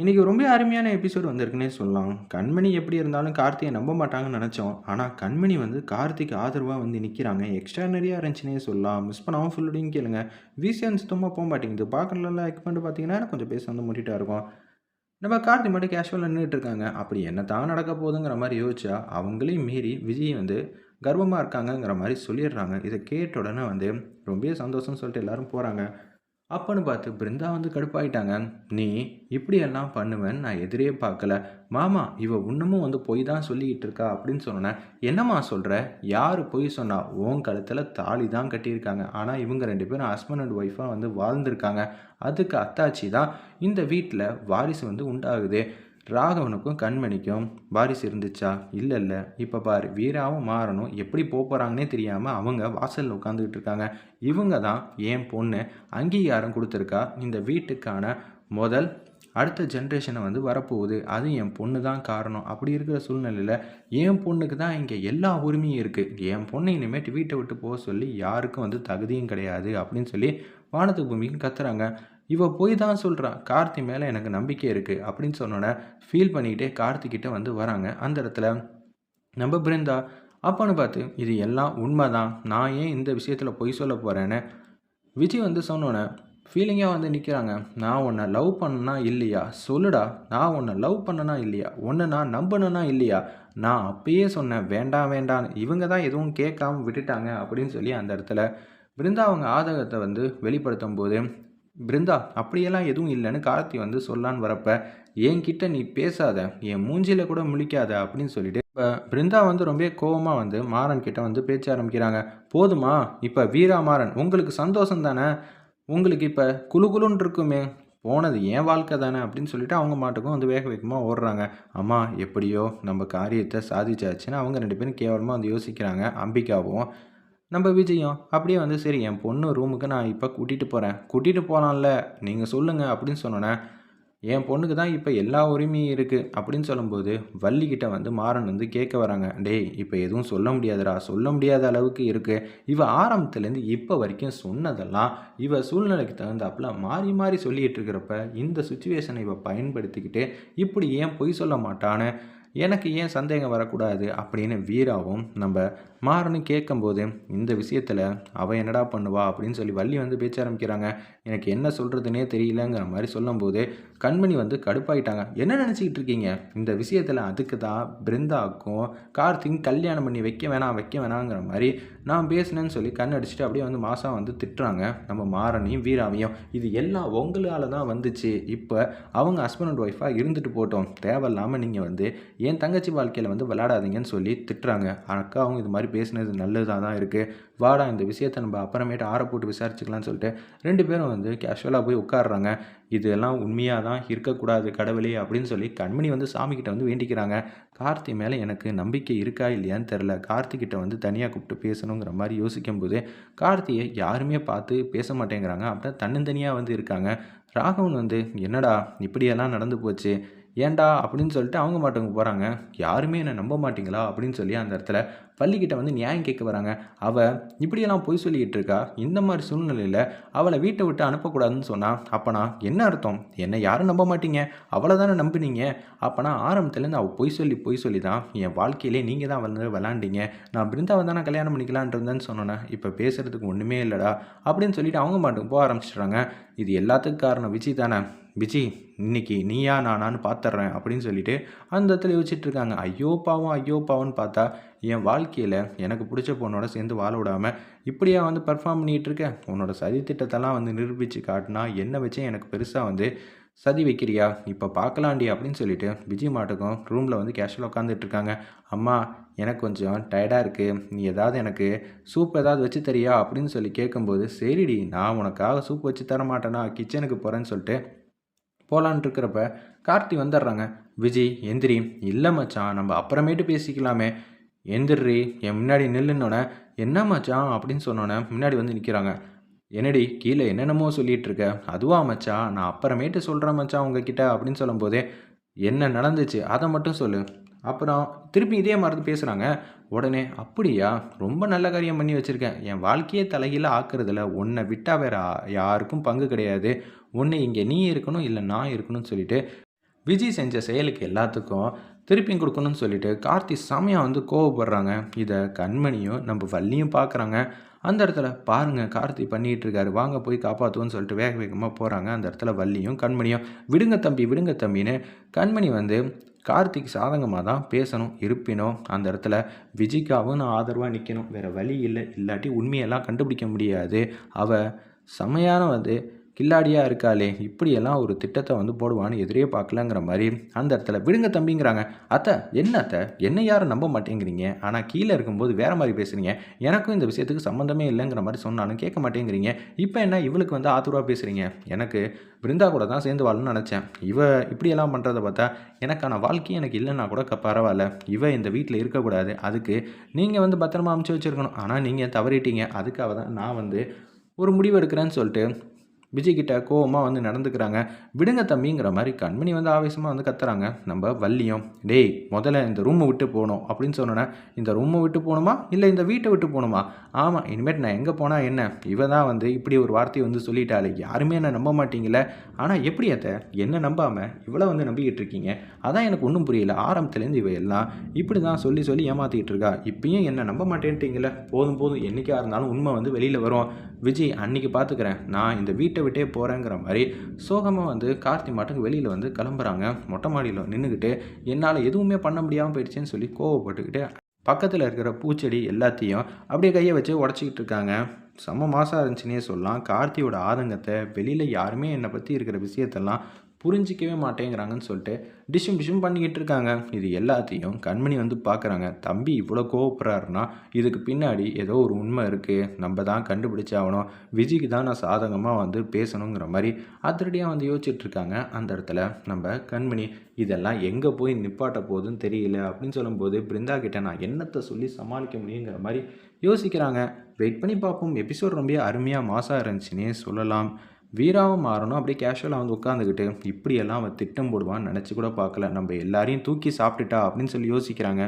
இன்றைக்கி ரொம்ப அருமையான எபிசோட் வந்திருக்குன்னே சொல்லலாம். கண்மணி எப்படி இருந்தாலும் கார்த்தியை நம்ப மாட்டாங்கன்னு நினச்சோம். ஆனால் கண்மணி வந்து கார்த்திக்கு ஆதரவாக வந்து நிற்கிறாங்க எக்ஸ்ட்ரானரியாக இருந்துச்சுன்னே சொல்லலாம். மிஸ் பண்ணாமல் ஃபுல்லோடையும் கேளுங்க. விசிஎன் சுத்தமாக போக மாட்டேங்குது. பார்க்கலாம் லைக் பண்ணிட்டு பார்த்தீங்கன்னா கொஞ்சம் பேச வந்து முட்டிட்டா இருக்கும். நம்ம கார்த்தி மட்டும் கேஷுவலாக நின்றுட்டு இருக்காங்க. அப்படி என்ன தான் நடக்க போகுதுங்கிற மாதிரி யோசிச்சா அவங்களையும் மீறி விஜய் வந்து கர்வமாக இருக்காங்கங்கிற மாதிரி சொல்லிடுறாங்க. இதை கேட்ட உடனே வந்து ரொம்ப சந்தோஷம்னு சொல்லிட்டு எல்லாரும் போகிறாங்க அப்பன்னு பார்த்து பிருந்தா வந்து கடுப்பாயிட்டாங்க. நீ இப்படியெல்லாம் பண்ணுவேன்னு நான் எதிரே பார்க்கல. மாமா இவ இன்னமும் வந்து பொய் தான் சொல்லிக்கிட்டு இருக்கா? அப்படின்னு சொன்னேன் என்னம்மா சொல்கிற யார் பொய் சொன்னா உன் கழுத்தில் தாலி தான் கட்டியிருக்காங்க. ஆனால் இவங்க ரெண்டு பேரும் ஹஸ்பண்ட் அண்ட் ஒய்ஃபாக வந்து வாழ்ந்திருக்காங்க. அதுக்கு அத்தாச்சி தான் இந்த வீட்டில் வாரிசு வந்து உண்டாகுது. ராகவனுக்கும் கண்மணிக்கும் வாரிசு இருந்துச்சா? இல்லை இல்லை இப்போ பாரு வீராவும் மாறணும் எப்படி போகிறாங்கன்னே தெரியாமல் அவங்க வாசலில் உட்காந்துக்கிட்டு இருக்காங்க. இவங்க தான் என் பொண்ணு. அங்கீகாரம் கொடுத்துருக்கா. இந்த வீட்டுக்கான முதல் அடுத்த ஜென்ரேஷனை வந்து வரப்போகுது. அது என் பொண்ணு தான் காரணம். அப்படி இருக்கிற சூழ்நிலையில் என் பொண்ணுக்கு தான் இங்கே எல்லா உரிமையும் இருக்குது என் பொண்ணை இனிமேட்டு வீட்டை விட்டு போக சொல்லி யாருக்கும் வந்து தகுதியும் கிடையாது அப்படின்னு சொல்லி வானத்து பூமிக்கும் கத்துறாங்க. இவள் போய் தான் சொல்கிறான் கார்த்தி மேலே எனக்கு நம்பிக்கை இருக்குது அப்படின்னு சொன்னோன்னே ஃபீல் பண்ணிக்கிட்டே கார்த்திக்கிட்ட வந்து வராங்க. அந்த இடத்துல நம்ம பிருந்தா அப்போன்னு பார்த்து இது எல்லாம் உண்மை தான் நான் ஏன் இந்த விஷயத்தில் பொய் சொல்ல போகிறேன்னு விஜய் வந்து சொன்னோன்னே ஃபீலிங்காக வந்து நிற்கிறாங்க நான் உன்னை லவ் பண்ணனா இல்லையா? சொல்லுடா. நான் உன்னை லவ் பண்ணனா இல்லையா? ஒன்று நான் நம்பணுனா இல்லையா? நான் அப்பயே சொன்னேன் வேண்டாம் வேண்டாம் இவங்க தான் எதுவும் கேட்காம விட்டுட்டாங்க அப்படின்னு சொல்லி அந்த இடத்துல பிருந்தா அவங்க ஆதகத்தை வந்து வெளிப்படுத்தும் போது பிருந்தா அப்படியெல்லாம் எதுவும் இல்லைன்னு கார்த்தி வந்து சொல்லான்னு வரப்ப என்கிட்ட நீ பேசாத என் மூஞ்சியில் கூட முழிக்காத அப்படின்னு சொல்லிட்டு இப்போ பிருந்தா வந்து ரொம்ப கோபமாக வந்து மாறன் கிட்ட வந்து பேச்ச ஆரம்பிக்கிறாங்க. போதுமா இப்போ வீரா மாறன் உங்களுக்கு சந்தோஷம் தானே? உங்களுக்கு இப்போ குழுகுலுன்னு இருக்குமே போனது ஏன் வாழ்க்கை தானே? அப்படின்னு சொல்லிட்டு அவங்க மாட்டுக்கும் வந்து வேக வேகமாக ஓடுறாங்க. அம்மா எப்படியோ நம்ம காரியத்தை சாதிச்சாச்சுன்னு அவங்க ரெண்டு பேரும் கேவலமாக வந்து யோசிக்கிறாங்க அம்பிகாவும். நம்ம விஜயம் அப்படியே வந்து சரி என் பொண்ணு ரூமுக்கு நான் இப்போ கூட்டிகிட்டு போகிறேன் கூட்டிகிட்டு போகலாம்ல நீங்கள் சொல்லுங்கள் அப்படின்னு சொன்னோன்னே என் பொண்ணுக்கு தான் இப்போ எல்லா உரிமையும் இருக்குது அப்படின்னு சொல்லும்போது வள்ளிக்கிட்ட வந்து மாறன் வந்து கேட்க வராங்க டேய் இப்போ எதுவும் சொல்ல முடியாதுடா. சொல்ல முடியாத அளவுக்கு இருக்குது இவ ஆரம்பத்துலேருந்து இப்போ வரைக்கும் சொன்னதெல்லாம் இவ சூழ்நிலைக்கு தகுந்தாப்புல மாறி மாறி சொல்லிகிட்டு இருக்கிறப்ப இந்த சுச்சுவேஷனை இவ பயன்படுத்திக்கிட்டு இப்படி ஏன் பொய் சொல்ல மாட்டான்னு எனக்கு ஏன் சந்தேகம் வரக்கூடாது அப்படின்னு வீராவும் நம்ம மாறனும் கேட்கும்போது இந்த விஷயத்தில் அவள் என்னடா பண்ணுவா அப்படின்னு சொல்லி வள்ளி வந்து பேச்ச ஆரம்பிக்கிறாங்க. எனக்கு என்ன சொல்கிறதுனே தெரியலங்கிற மாதிரி சொல்லும்போது கண்மணி வந்து கடுப்பாயிட்டாங்க. என்ன நினச்சிக்கிட்டு இருக்கீங்க? இந்த விஷயத்தில் அதுக்கு தான் பிருந்தாக்கும் கார்த்திக் கல்யாணம் பண்ணி வைக்க வேணாம் வைக்க வேணாங்கிற மாதிரி நான் பேசினேன்னு சொல்லி கண் அடிச்சுட்டு அப்படியே வந்து மாதம் வந்து திட்டுறாங்க. நம்ம மாறனையும் வீராவையும். இது எல்லாம் உங்களால் தான் வந்துச்சு. இப்போ அவங்க ஹஸ்பண்ட் அண்ட் ஒய்ஃபாக இருந்துட்டு போட்டோம். தேவையில்லாமல் நீங்கள் வந்து என் தங்கச்சி வாழ்க்கையில் வந்து விளையாடாதீங்கன்னு சொல்லி திட்டுறாங்க. அக்கா அவங்க இது மாதிரி பேசினது நல்லதாக தான் இருக்குது வாடா இந்த விஷயத்தை நம்ம அப்புறமேட்டு ஆற போட்டு விசாரிச்சுக்கலாம்னு சொல்லிட்டு ரெண்டு பேரும் வந்து கேஷுவலாக போய் உட்காடுறாங்க இதெல்லாம் உண்மையாக தான்? இருக்கக்கூடாது கடவுளே அப்படின்னு சொல்லி கண்மணி வந்து சாமிக்கிட்ட வந்து வேண்டிக்கிறாங்க. கார்த்தி மேலே எனக்கு நம்பிக்கை இருக்கா இல்லையான்னு தெரில கார்த்திகிட்ட வந்து தனியாக கூப்பிட்டு பேசணுங்கிற மாதிரி யோசிக்கும்போது கார்த்தியை யாருமே பார்த்து பேச மாட்டேங்கிறாங்க. அப்புறம் தன்னந்தனியாக வந்து இருக்காங்க. ராகவன் வந்து என்னடா இப்படியெல்லாம் நடந்து போச்சு? ஏன்டா? அப்படின்னு சொல்லிட்டு அவங்க மாட்டவங்க போகிறாங்க யாருமே என்னை நம்ப மாட்டிங்களா? அப்படின்னு சொல்லி அந்த இடத்துல பள்ளிக்கிட்ட வந்து நியாயம் கேட்க வராங்க. அவள் இப்படியெல்லாம் பொய் சொல்லிக்கிட்டு இருக்கா? இந்த மாதிரி சூழ்நிலையில் அவளை வீட்டை விட்டு அனுப்பக்கூடாதுன்னு சொன்னால் அப்போனா என்ன அர்த்தம்? என்னை யாரும் நம்ப மாட்டீங்க. அவளை தானே நம்பினீங்க. அப்போனா ஆரம்பத்துலேருந்து அவள் பொய் சொல்லி பொய் சொல்லி தான் என் வாழ்க்கையிலே நீங்கள் தான் வந்து விளாண்டிங்க. நான் பிருந்தாவை தானே கல்யாணம் பண்ணிக்கலான் இருந்தேன்னு சொன்னேன் இப்போ பேசுகிறதுக்கு ஒன்றுமே இல்லைடா அப்படின்னு சொல்லிட்டு அவங்க மாட்டுக்கு போக ஆரம்பிச்சிடுறாங்க. இது எல்லாத்துக்கும் காரணம் விஜய் தானே. விஜி இன்னைக்கு நீயா நானான்னு பார்த்துட்றேன் அப்படின்னு சொல்லிட்டு அந்த இடத்துல யோசிச்சுட்டு இருக்காங்க. ஐயோ பாவம் ஐயோ பாவம்னு பார்த்தா என் வாழ்க்கையில் எனக்கு பிடிச்ச பொண்ணோட சேர்ந்து வாழ விடாமல் இப்படியா வந்து பர்ஃபார்ம் பண்ணிகிட்டு இருக்க உன்னோட சதி திட்டத்தெல்லாம் வந்து நிரூபித்து காட்டினா என்ன வச்சே எனக்கு பெருசாக வந்து சதி வைக்கிறியா? இப்போ பார்க்கலாண்டி அப்படின்னு சொல்லிட்டு விஜய் மாட்டுக்கும் ரூமில் வந்து கேஷுவலாக உட்காந்துட்ருக்காங்க அம்மா எனக்கு கொஞ்சம் டயர்டாக இருக்குது நீ ஏதாவது எனக்கு சூப் ஏதாவது வச்சு தரியா? அப்படின்னு சொல்லி கேட்கும்போது சரிடி நான் உனக்காக சூப் வச்சு தர மாட்டேனா? கிச்சனுக்கு போகிறேன்னு சொல்லிட்டு போகலான் இருக்கிறப்ப கார்த்தி வந்துடுறாங்க. விஜய் எந்திரி. இல்லை மச்சான் நம்ம அப்புறமேட்டு பேசிக்கலாமே. எந்திரி என் முன்னாடி நில்லுன்னொன்னே என்ன மச்சான்? அப்படின்னு சொன்னோன்னே முன்னாடி வந்து நிற்கிறாங்க என்னடி கீழே என்னென்னமோ சொல்லிகிட்டு இருக்க அதுவா மச்சான்? நான் அப்புறமேட்டு சொல்கிறேன் மச்சான் உங்ககிட்ட அப்படின்னு சொல்லும்போதே என்ன நடந்துச்சு? அதை மட்டும் சொல்லு. அப்புறம் திருப்பி இதே மாதிரி பேசுகிறாங்க உடனே அப்படியா? ரொம்ப நல்ல காரியம் பண்ணி வச்சுருக்கேன். என் வாழ்க்கையே தலைகீழ ஆக்குறதுல உன்னை விட்டால் வேற யாருக்கும் பங்கு கிடையாது. ஒன்று இங்கே நீ இருக்கணும் இல்லை நான் இருக்கணும்னு சொல்லிட்டு விஜய் செஞ்ச செயலுக்கு எல்லாத்துக்கும் திருப்பியும் கொடுக்கணும்னு சொல்லிட்டு கார்த்தி செமையாக வந்து கோவப்படுறாங்க. இதை கண்மணியும் நம்ம வள்ளியும் பார்க்குறாங்க அந்த இடத்துல பாருங்கள் கார்த்தி பண்ணிகிட்டு இருக்காரு. வாங்க போய் காப்பாற்றுவோன்னு சொல்லிட்டு வேக வேகமாக போகிறாங்க அந்த இடத்துல வள்ளியும் கண்மணியும் விடுங்க தம்பி விடுங்க தம்பின்னு கண்மணி வந்து கார்த்திக் சாதகமாக தான் பேசணும். இருப்பினும் அந்த இடத்துல விஜிக்காவும் நான் ஆதரவாக நிற்கணும் வேறு வழி இல்லை. இல்லாட்டி உண்மையெல்லாம் கண்டுபிடிக்க முடியாது. அவள் செமையான வந்து கில்லாடியாக இருக்காளே இப்படியெல்லாம் ஒரு திட்டத்தை வந்து போடுவான்னு எதிரே பார்க்கலங்கிற மாதிரி அந்த இடத்துல விடுங்க தம்பிங்கிறாங்க. அத்தை என்ன அத்தை? என்ன யாரும் நம்ப மாட்டேங்கிறீங்க. ஆனால் கீழே இருக்கும்போது வேறு மாதிரி பேசுகிறீங்க எனக்கும் இந்த விஷயத்துக்கு சம்மந்தமே இல்லைங்கிற மாதிரி சொன்னாலும் கேட்க மாட்டேங்கிறீங்க. இப்போ என்ன இவளுக்கு வந்து ஆத்துருவாக பேசுகிறீங்க எனக்கு பிருந்தா கூட தான் சேர்ந்து வாழணும்னு நினச்சேன். இவ இப்படியெல்லாம் பண்ணுறதை பார்த்தா எனக்கான வாழ்க்கை எனக்கு இல்லைன்னா கூட பரவாயில்ல. இவ இந்த வீட்டில் இருக்கக்கூடாது. அதுக்கு நீங்கள் வந்து பத்திரமா அமுச்சு வச்சுருக்கணும். ஆனால் நீங்கள் தவறிட்டீங்க. அதுக்காக தான் நான் வந்து ஒரு முடிவு எடுக்கிறேன்னு சொல்லிட்டு விஜய்கிட்ட கோவமாக வந்து நடந்துக்கிறாங்க. விடுங்க தம்பிங்கிற மாதிரி கண்மணி வந்து ஆவேசமாக வந்து கத்துறாங்க. நம்ம வள்ளியும் டேய் முதல்ல இந்த ரூமை விட்டு போகணும். அப்படின்னு சொன்னோன்னே இந்த ரூமை விட்டு போகணுமா? இல்லை இந்த வீட்டை விட்டு போகணுமா? ஆமாம் இனிமேட் நான் எங்கே போனால் என்ன? இவ தான் வந்து இப்படி ஒரு வார்த்தையை வந்து சொல்லிட்டாலே யாருமே என்ன நம்ப மாட்டீங்களே ஆனால் எப்படி அத்தை? என்ன நம்பாமல் இவ்வளோ வந்து நம்பிக்கிட்டு இருக்கீங்க? அதான் எனக்கு ஒன்றும் புரியல. ஆரம்பத்துலேருந்து இவ எல்லாம் இப்படி தான் சொல்லி சொல்லி ஏமாற்றிக்கிட்டு இருக்கா. இப்பயும் என்ன நம்ப மாட்டேன்ட்டீங்களே போதும் போதும் என்றைக்காக இருந்தாலும் உண்மை வந்து வெளியில் வரும். விஜய் அன்னைக்கு பார்த்துக்கிறேன் நான் இந்த வீட்டை விட்டே போகிறேங்கிற மாதிரி சோகமாக வந்து கார்த்தி மாட்டுக்கு வெளியில் வந்து கிளம்புறாங்க. மொட்டை மாடியில் நின்றுக்கிட்டு என்னால் எதுவுமே பண்ண முடியாமல் போயிடுச்சுன்னு சொல்லி கோவப்பட்டுக்கிட்டு பக்கத்தில் இருக்கிற பூச்செடி எல்லாத்தையும் அப்படியே கையை வச்சு உடச்சிக்கிட்டு இருக்காங்க. செம்ம மாதம் இருந்துச்சுன்னே சொல்லலாம். கார்த்தியோட ஆதங்கத்தை வெளியில் யாருமே என்னை பற்றி இருக்கிற விஷயத்தெல்லாம் புரிஞ்சிக்கவே மாட்டேங்கிறாங்கன்னு சொல்லிட்டு டிஷ்ஷும் டிஷ்ஷும் பண்ணிக்கிட்டு இருக்காங்க. இது எல்லாத்தையும் கண்மணி வந்து பார்க்குறாங்க தம்பி இவ்வளோ கோவப்படுறாருன்னா இதுக்கு பின்னாடி ஏதோ ஒரு உண்மை இருக்குது நம்ம தான் கண்டுபிடிச்சி ஆகணும். விஜய்க்கு தான் நான் சாதகமாக வந்து பேசணுங்கிற மாதிரி அதிரடியாக வந்து யோசிச்சுட்ருக்காங்க அந்த இடத்துல நம்ம கண்மணி இதெல்லாம் எங்கே போய் நிப்பாட்ட போகுதுன்னு தெரியல அப்படின்னு சொல்லும்போது பிருந்தா கிட்ட நான் என்னத்தை சொல்லி சமாளிக்க முடியுங்கிற மாதிரி யோசிக்கிறாங்க. வெயிட் பண்ணி பார்ப்போம். எபிசோட் ரொம்ப அருமையாக மாசாக இருந்துச்சுன்னே சொல்லலாம். வீராவும் மாறணும். அப்படியே கேஷுவலாக வந்து உட்காந்துக்கிட்டு இப்படியெல்லாம் அவன் திட்டம் போடுவான்னு நினச்சி கூட பார்க்கல. நம்ம எல்லாரையும் தூக்கி சாப்பிட்டுட்டா அப்படின்னு சொல்லி யோசிக்கிறாங்க.